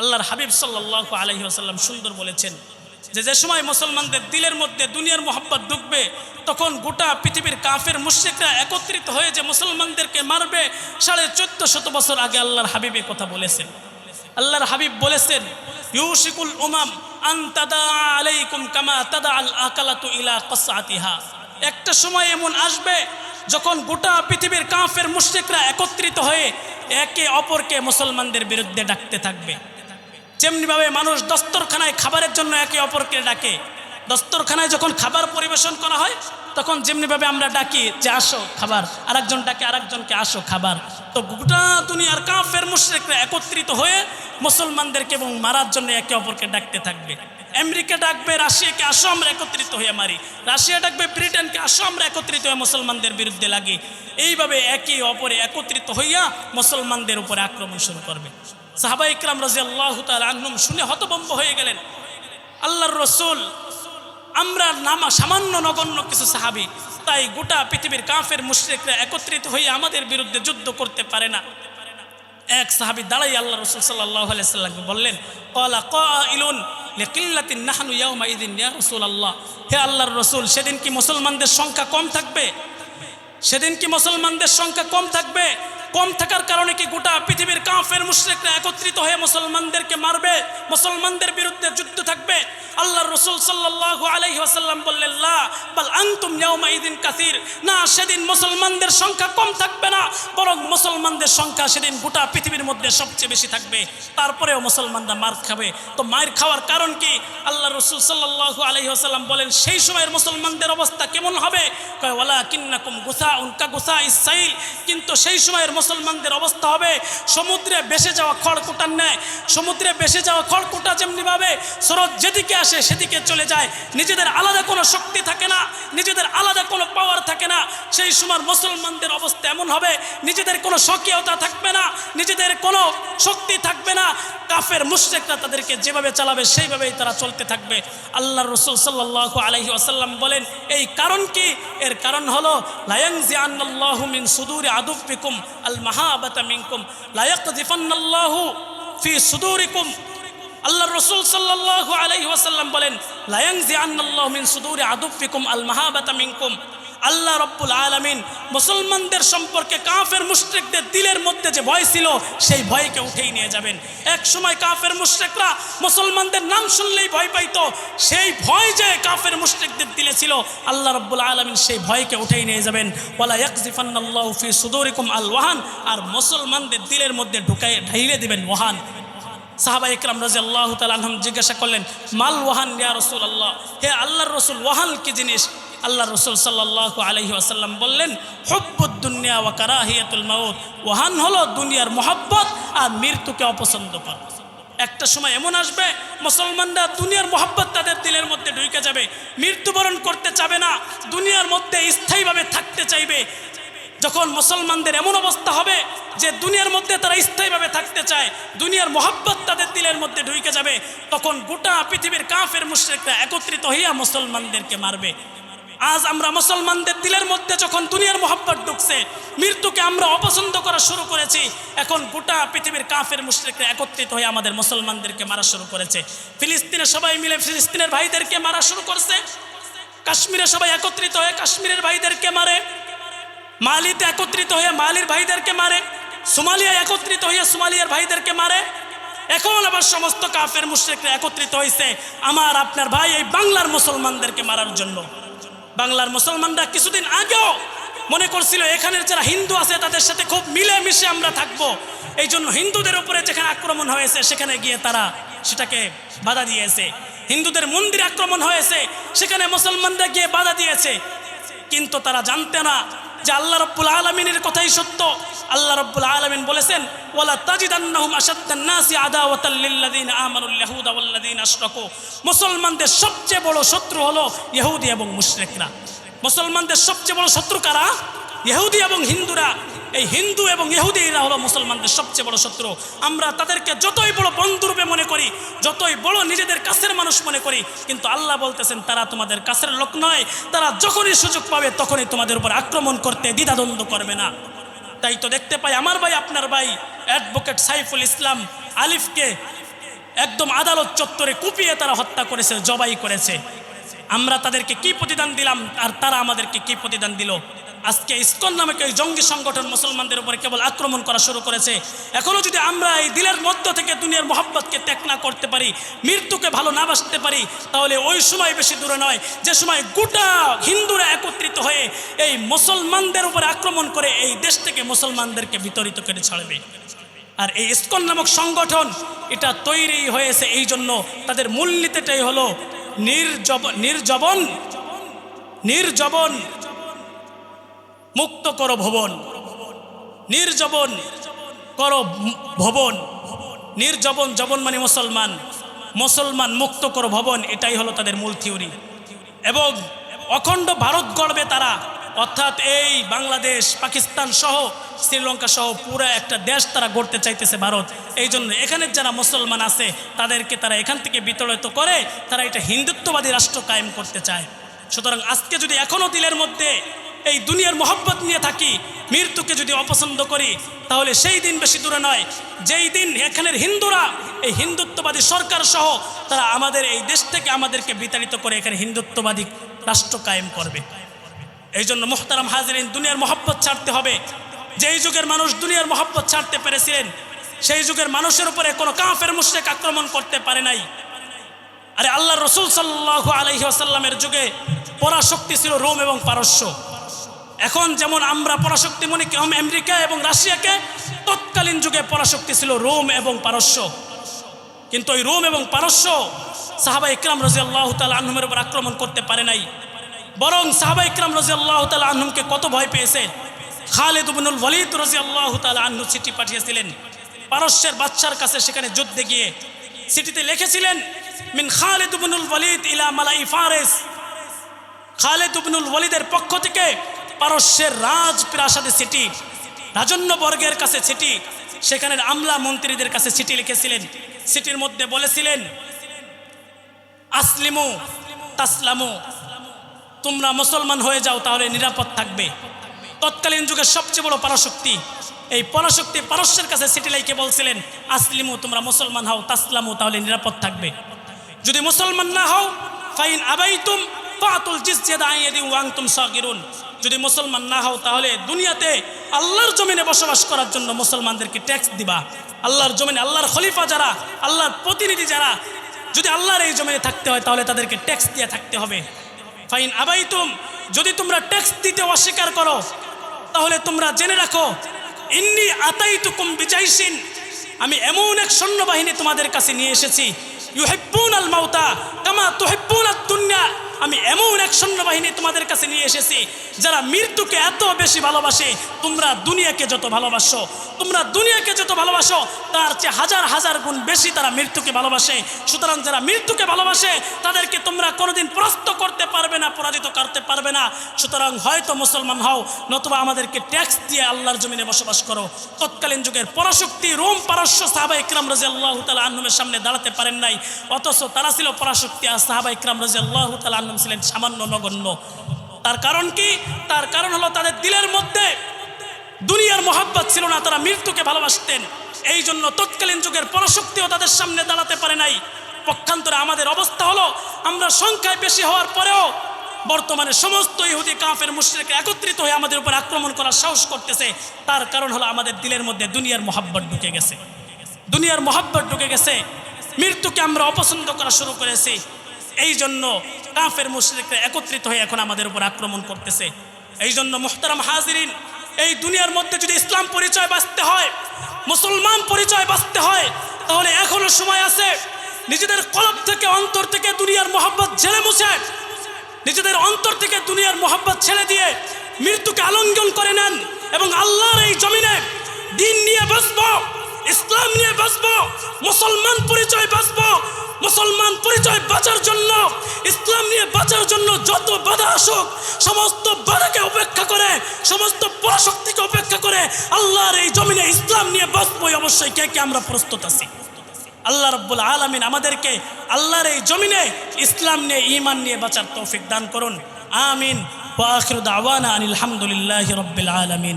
আল্লাহর হাবিব সাল্লাহ আলহি আসাল্লাম সুন্দর বলেছেন যে যে সময় মুসলমানদের দিলের মধ্যে দুনিয়ার মোহাব্বত ঢুকবে তখন গোটা পৃথিবীর কাফের মুশ্রিকরা একত্রিত হয়ে যে মুসলমানদেরকে মারবে, সাড়ে চোদ্দ শত বছর আগে আল্লাহর হাবিবে কথা বলেছেন। আল্লাহর হাবিব বলেছেন, ইউশিকুল উমাম আন আন্তাদা আলাইকুম কামা তাদা আল আকালাতু ইলা কসাতিহা একটা সময় এমন আসবে যখন গোটা পৃথিবীর কাফের মুশ্রিকরা একত্রিত হয়ে একে অপরকে মুসলমানদের বিরুদ্ধে ডাকতে থাকবে। যেমনিভাবে মানুষ দস্তরখানায় খাবারের জন্য একে অপরকে ডাকে। দস্তরখানায় যখন খাবার পরিবেশন করা হয়, তখন যেমনিভাবে আমরা ডাকি যে আসো খাবার, আরেকজন ডাকে আরেকজনকে আসো খাবার। তো গোটা দুনিয়ার কাফের মুশ্রিকরা একত্রিত হয়ে মুসলমানদেরকে এবং মারার জন্য একে অপরকে ডাকতে থাকবে। আমেরিকা ডাকবে, রাশিয়াকে আসো, আমরা একত্রিত হয়ে মারি। রাশিয়া ডাকবে, ব্রিটেনকে আসো, আমরা একত্রিত হয়ে মুসলমানদের বিরুদ্ধে লাগি। এইভাবে একে অপরে একত্রিত হইয়া মুসলমানদের উপরে আক্রমণ শুরু করবে। সাহাবা ইকরাম রাজি আল্লাহ আহনুম শুনে হতবম্ব হয়ে গেলেন। আল্লাহর রসুল, আমরা নামা সামান্য নগণ্য কিছু সাহাবি, তাই গোটা পৃথিবীর কাফের মুশ্রিকরা একত্রিত হয়ে আমাদের বিরুদ্ধে যুদ্ধ করতে পারে না। এক সাহাবি দাঁড়াই আল্লাহ রসুল সাল্লাহ সাল্লামকে বললেন কলা ক লেকিল্লাতিন আল্লাহ হে আল্লাহর রসুল, সেদিন কি মুসলমানদের সংখ্যা কম থাকবে? সেদিন কি মুসলমানদের সংখ্যা কম থাকবে? কম থাকার কারণে কি গোটা পৃথিবীর কাফের, মুশ্রেকরা একত্রিত হয়ে মুসলমানদেরকে মারবে? মুসলমানদের বিরুদ্ধে যুদ্ধ থাকবে? আল্লাহ রসুল সাল্লাল্লাহু আলাইহি ওয়াসাল্লাম বললেন বাল আনতুম ইদিন কাসীর। না, সেদিন মুসলমানদের সংখ্যা কম থাকবে না, বরং মুসলমানদের সংখ্যা সেদিন গোটা পৃথিবীর মধ্যে সবচেয়ে বেশি থাকবে। তারপরেও মুসলমানরা মার খাবে। তো মায়ের খাওয়ার কারণ কি? আল্লাহ রসুল সাল্লাল্লাহু আলাইহি ওয়াসাল্লাম বলেন, সেই সময়ের মুসলমানদের অবস্থা কেমন হবে? কয় ওয়ালা কিন্নাকুম গুসা উনকা গুসা ইসাইল কিন্তু সেই সময়ের মুসলমানদের অবস্থা হবে সমুদ্রে বেসে যাওয়া খড় খড়কুটার ন্যায়। সমুদ্রে বেসে যাওয়া খড় খড়কুটা যেমনিভাবে, স্রোত যেদিকে আসে সেদিকে চলে যায়। নিজেদের আলাদা কোনো শক্তি থাকে না, নিজেদের আলাদা কোনো পাওয়ার থাকে না। সেই সময় মুসলমানদের অবস্থা এমন হবে, নিজেদের কোনো স্বকীয়তা থাকবে না, নিজেদের কোনো শক্তি থাকবে না। কাফের মুশ্রেকরা তাদেরকে যেভাবে চালাবে, সেইভাবেই তারা চলতে থাকবে। আল্লাহ রসুল সাল্লাহ আলহি আসাল্লাম বলেন, এই কারণ কি? এর কারণ হলো লায়াংজি আন্নাল্লাহু মিন সুদূরি আদুফিকুম আল মাহাবাতা মিনকুম লায়াক জিফান্নাল্লাহু ফি সুদূরিকুম আল্লাহ রসুল সাল্লাহ আলাইহি ওয়াসাল্লাম বলেন লায়াংজি আন্নাল্লাহু মিন সুদূরি আদুফিকুম আল মাহাবাতা মিনকুম। আল্লাহ রব্বুল আলমিন মুসলমানদের সম্পর্কে কাফের মুশ্রিকদের দিলের মধ্যে যে ভয় ছিল, সেই ভয়কে উঠেই নিয়ে যাবেন। এক সময় কাফের মুশ্রিকরা মুসলমানদের নাম শুনলেই ভয় পাইতো। সেই ভয় যে কাফের মুশ্রিকদের দিলে ছিল, আল্লাহ রব্বুল আলমিন সেই ভয়কে উঠেই নিয়ে যাবেন। ওয়ালা ইয়াকজিফান্নাল্লাহু ফি সুদুরিকুম আল ওয়াহান। আর মুসলমানদের দিলের মধ্যে ঢুকাই ঢাইলে দিবেন ওয়াহান। সাহাবা ইকরাম রাজি আল্লাহ তালহম জিজ্ঞাসা করলেন, মাল ওয়াহান ইয়া রসুল আল্লাহ হে আল্লাহর রসুল, ওয়াহান কি জিনিস? আল্লাহ রসুল সাল্লাহ আলহি আসাল্লাম বললেন, হব্বুদ দুনিয়া ওয়া কারাহিয়াতুল মাউত। ওয়াহান হলো দুনিয়ার মোহাব্বত আর মৃত্যুকে অপছন্দ করা। একটা সময় এমন আসবে, মুসলমানরা দুনিয়ার মোহাব্বত তাদের দিলের মধ্যে ঢুকে যাবে, মৃত্যুবরণ করতে চাবে না, দুনিয়ার মধ্যে স্থায়ীভাবে থাকতে চাইবে। যখন মুসলমানদের এমন অবস্থা হবে যে দুনিয়ার মধ্যে তারা স্থায়ীভাবে থাকতে চায়, দুনিয়ার মোহাব্বত তাদের দিলের মধ্যে ঢুকে যাবে, তখন গোটা পৃথিবীর কাফের মুশ্রিকরা একত্রিত হইয়া মুসলমানদেরকে মারবে। আজ আমরা মুসলমানদের দিলের মধ্যে যখন দুনিয়ার মোহাব্বত ঢুকছে, মৃত্যুকে আমরা অপছন্দ করা শুরু করেছি, এখন গোটা পৃথিবীর কাফের মুশ্রিকরা একত্রিত হয়ে আমাদের মুসলমানদেরকে মারা শুরু করেছে। ফিলিস্তিনে সবাই মিলে ফিলিস্তিনের ভাইদেরকে মারা শুরু করছে। কাশ্মীরে সবাই একত্রিত হয়ে কাশ্মীরের ভাইদেরকে মারে। মালিতে একত্রিত হয়ে মালির ভাইদেরকে মারে সোমালিয়া একত্রিত হয়ে সোমালিয়ার ভাইদেরকে মারে। এখন আবার সমস্ত কাফের মুশ্রিকরা একত্রিত হয়েছে আমার, আপনার ভাই এই বাংলার মুসলমানদেরকে মারার জন্য। বাংলার মুসলমানরা কিছুদিন আগেও মনে করছিল, এখানের যারা হিন্দু আছে তাদের সাথে খুব মিলেমিশে আমরা থাকব। এই জন্য হিন্দুদের উপরে যেখানে আক্রমণ হয়েছে, সেখানে গিয়ে তারা সেটাকে বাধা দিয়েছে। হিন্দুদের মন্দির আক্রমণ হয়েছে, সেখানে মুসলমানরা গিয়ে বাধা দিয়েছে। কিন্তু তারা জানতে না যে আল্লাহ রব্বুল আলমিনের কথাই সত্য। আল্লাহ রব্বুল আলমিন বলেছেন ওলা তাজিদান্নাহুম আশাদ্দান নাসি আদাওয়াতাল লিল্লাযিনা আমানুল ইয়াহুদা ওয়াল্লাযিনা আশরাকু। মুসলমানদের সবচেয়ে বড় শত্রু হলো ইহুদি এবং মুশরিকরা। মুসলমানদের সবচেয়ে বড় শত্রু কারা? ইহুদি এবং হিন্দুরা। এই হিন্দু এবং ইহুদিরা হলো মুসলমানদের সবচেয়ে বড় শত্রু। আমরা তাদেরকে যতই বড় বন্ধুরূপে মনে করি, যতই বড় নিজেদের কাছের মানুষ মনে করি, কিন্তু আল্লাহ বলতেছেন, তারা তোমাদের কাছের লোক নয়। তারা যখনই সুযোগ পাবে, তখনই তোমাদের উপর আক্রমণ করতে দ্বিধাদ্বন্দ্ব করবে না। তাই তো দেখতে পাই, আমার ভাই, আপনার ভাই অ্যাডভোকেট সাইফুল ইসলাম আলিফকে একদম আদালত চত্বরে কুপিয়ে তারা হত্যা করেছে, জবাই করেছে। আমরা তাদেরকে কি প্রতিদান দিলাম, আর তারা আমাদেরকে কি প্রতিদান দিল? আজকে ইস্কন নামক এই জঙ্গি সংগঠন মুসলমানদের উপরে কেবল আক্রমণ করা শুরু করেছে। এখনও যদি আমরা এই দিলের মধ্য থেকে দুনিয়ার মোহাব্বতকে ত্যাগ না করতে পারি, মৃত্যুকে ভালো না বাসতে পারি, তাহলে ওই সময় বেশি দূরে নয়। যে সময় গোটা হিন্দুরা একত্রিত হয়ে এই মুসলমানদের উপরে আক্রমণ করে এই দেশ থেকে মুসলমানদেরকে বিতরিত করে ছাড়বে। আর এই ইস্কন নামক সংগঠন এটা তৈরি হয়েছে এই জন্য তাদের মূলনীতিটাই হলো নির্জব, নির্জবন নির্জবন মুক্ত করো ভবন। নির্জবন করো ভবন। নির্জবন জবন মানে মুসলমান। মুসলমান মুক্ত করো ভবন, এটাই হলো তাদের মূল থিওরি। এবং অখণ্ড ভারত গড়বে তারা। অর্থাৎ এই বাংলাদেশ, পাকিস্তান সহ শ্রীলঙ্কা সহ পুরো একটা দেশ তারা গড়তে চাইতেছে ভারত। এই জন্য এখানের যারা মুসলমান আছে, তাদেরকে তারা এখান থেকে বিতাড়িত করে তারা এটা হিন্দুত্ববাদী রাষ্ট্র কায়েম করতে চায়। সুতরাং আজকে যদি এখনও দিলের মধ্যে এই দুনিয়ার মোহব্বত নিয়ে থাকি, মৃত্যুকে যদি অপছন্দ করি, তাহলে সেই দিন বেশি দূরে নয়। যেই দিন এখানের হিন্দুরা, এই হিন্দুত্ববাদী সরকার সহ তারা আমাদের এই দেশ থেকে আমাদেরকে বিতাড়িত করে এখানে হিন্দুত্ববাদী রাষ্ট্র কায়েম করবে। এই জন্য মোহতারাম হাজরিন, দুনিয়ার মহব্বত ছাড়তে হবে। যেই যুগের মানুষ দুনিয়ার মহব্বত ছাড়তে পেরেছিলেন, সেই যুগের মানুষের উপরে কোনো কাফের মুশ্রেক আক্রমণ করতে পারে নাই। আরে আল্লাহ রসুল সাল্লাহ আলহি আসাল্লামের যুগে পরাশক্তি ছিল রোম এবং পারস্য। এখন যেমন আমরা পরাশক্তি মনে আমেরিকা এবং রাশিয়াকে তৎকালীন যুগে পরাশক্তি ছিল রোম এবং পারস্য। কিন্তু ওই রোম এবং পারস্য সাহাবা ইকরাম রাজি আল্লাহ তালা আহমের উপর আক্রমণ করতে পারে নাই। বরং সাহাবা ইকরাম রাজি আল্লাহ তালা আহমকে কত ভয় পেয়েছে। খালেদ উবনুল ওয়ালিদ রাজি আল্লাহ তালা আহ্ন চিঠি পাঠিয়েছিলেন। পারস্যের বাচ্চার কাছে সেখানে যুদ্ধে গিয়ে চিঠিতে লিখেছিলেন, মিন খালেদ উবনুল ওয়ালিদ ইলা মালাই ফারেস। খালেদ উবনুল ওয়ালিদের পক্ষ থেকে পারস্যের রাজ প্রাসাদে চিঠি রাজন্য বর্গের কাছে চিঠি সেখানের আমলা মন্ত্রীদের কাছে চিঠি লিখেছিলেন। চিঠির মধ্যে বলেছিলেন, আসলিমু, তাসলামু, তোমরা মুসলমান হয়ে যাও, তাহলে নিরাপদ থাকবে। তৎকালীন যুগের সবচেয়ে বড় পরাশক্তি, এই পরাশক্তি পারস্যের কাছে চিঠি লাইকে বলছিলেন, আসলিমু, তোমরা মুসলমান হও, তাসলামু, তাহলে নিরাপদ থাকবে। যদি মুসলমান না হও, ফাইন আবাইতুম যদি মুসলমান না হও তাহলে দুনিয়াতে আল্লাহর জমিনে বসবাস করার জন্য মুসলমানদেরকে ট্যাক্স দিবা। আল্লাহর জমিনে, আল্লাহর খলিফা যারা, আল্লাহর প্রতিনিধি যারা, যদি আল্লাহর এই জমিনে থাকতে হয় তাহলে তাদেরকে ট্যাক্স দিয়ে থাকতে হবে। ফাইন আবাইতুম, যদি তোমরা ট্যাক্স দিতে অস্বীকার করো, তাহলে তোমরা জেনে রাখো, ইন্নি আতাইতুকুম বিজাইসিন আমি এমন এক সৈন্যবাহিনী তোমাদের কাছে নিয়ে এসেছি। ইউহিব্বুন আল মাউতা কামা আমি এমন এক সৈন্যবাহিনী তোমাদের কাছে নিয়ে এসেছি। যারা মৃত্যুকে এত বেশি ভালোবাসে, তোমরা দুনিয়াকে যত ভালোবাসো, তোমরা দুনিয়াকে যত ভালোবাসো, তার চেয়ে হাজার হাজার গুণ বেশি তারা মৃত্যুকে ভালোবাসে। সুতরাং যারা মৃত্যুকে ভালোবাসে, তাদেরকে তোমরা কোনোদিন প্রস্ত করতে পারবে না, পরাজিত করতে পারবে না। সুতরাং হয়তো মুসলমান হও, নতুবা আমাদেরকে ট্যাক্স দিয়ে আল্লাহর জমিনে বসবাস করো। তৎকালীন যুগের পরাশক্তি রোম পারস্য সাহাবা ইকরাম রাজি আল্লাহ তালা সামনে দাঁড়াতে পারেন নাই। অথচ তারা ছিল পরাশক্তি, আর সাহাবা ইকরাম রাজি আল্লাহ তালা ছিলেন সামান্য নগণ্য তার কারণ কি? তার কারণ হলো তাদের দিলের মধ্যে দুনিয়ার মহাব্বত ছিল না, তারা মৃত্যুকে ভালোবাসতেন। এই জন্য তৎকালীন যুগের পরাশক্তিও তাদের সামনে দাঁড়াতে পারে নাই। পক্ষান্তরে আমাদের অবস্থা হলো, আমরা সংখ্যায় বেশি হওয়ার পরেও বর্তমানে সমস্ত ইহুদি, কাফের মুশ্রিক একত্রিত হয়ে আমাদের উপর আক্রমণ করার সাহস করতেছে। তার কারণ হলো আমাদের দিলের মধ্যে দুনিয়ার মহাব্বত ঢুকে গেছে। দুনিয়ার মহাব্বত ঢুকে গেছে। মৃত্যুকে আমরা অপছন্দ করা শুরু করেছি। এই জন্য কাফের মুশ্রিকরা একত্রিত হয়ে এখন আমাদের উপর আক্রমণ করতেছে। এই জন্য মোহতারাম হাজিরিন, এই দুনিয়ার মধ্যে যদি ইসলাম পরিচয় বাঁচতে হয়, মুসলমান পরিচয় বাঁচতে হয়, তাহলে এখনও সময় আছে নিজেদের কলব থেকে অন্তর থেকে দুনিয়ার মোহাব্বত ঝেড়ে মুছে, নিজেদের অন্তর থেকে দুনিয়ার মোহাব্বত ছেড়ে দিয়ে মৃত্যুকে আলঙ্গন করে নেন এবং আল্লাহর এই জমিনে দিন নিয়ে বাঁচবো, ইসলাম নিয়ে বাঁচবো, মুসলমান পরিচয় বাঁচবো মুসলমান পরিচয় বাঁচার জন্য, ইসলাম নিয়ে বাঁচার জন্য যত বাধা আসুক, সমস্ত বাধাকে উপেক্ষা করে, সমস্ত পরাশক্তিকে উপেক্ষা করে আল্লাহর এই জমিনে ইসলাম নিয়ে বাঁচবই অবশ্যই। কে কে আমরা প্রস্তুত আছি? আল্লাহ রব্বুল আলমিন আমাদেরকে আল্লাহর এই জমিনে ইসলাম নিয়ে ইমান নিয়ে বাঁচার তৌফিক দান করুন। আমিন। ওয়াখির আনিল হামদুলিল্লাহ রব্বিল আলমিন।